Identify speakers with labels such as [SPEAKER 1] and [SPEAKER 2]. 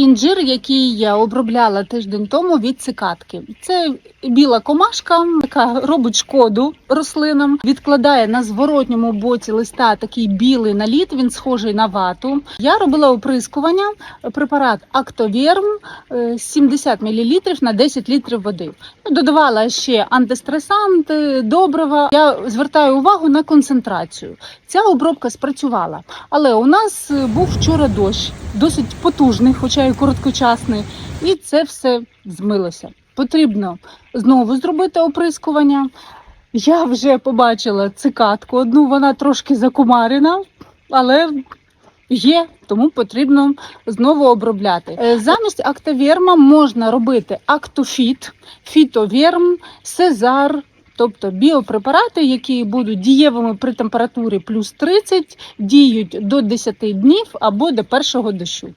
[SPEAKER 1] інжир, який я обробляла тиждень тому від цикатки. Це біла комашка, яка робить шкоду рослинам, відкладає на зворотньому боці листа такий білий наліт. Він схожий на вату. Я робила оприскування. Препарат Актовірм е, 70 мл на 10 літрів води. Ну, Додавала ще антистресанти, добрива. Я звертаю увагу на концентрацію. Ця обробка спрацювала, але у нас е, був вчора дощ, досить потужний, хоча й короткочасний, і це все змилося. Потрібно знову зробити оприскування. Я вже побачила цикатку одну, вона трошки закумарена, але є, тому потрібно знову обробляти. Е, Замість актовірма можна робити актофіт, фітовірм, сезар. Тобто біопрепарати, які будуть дієвими при температурі плюс 30, діють до 10 днів або до першого дощу.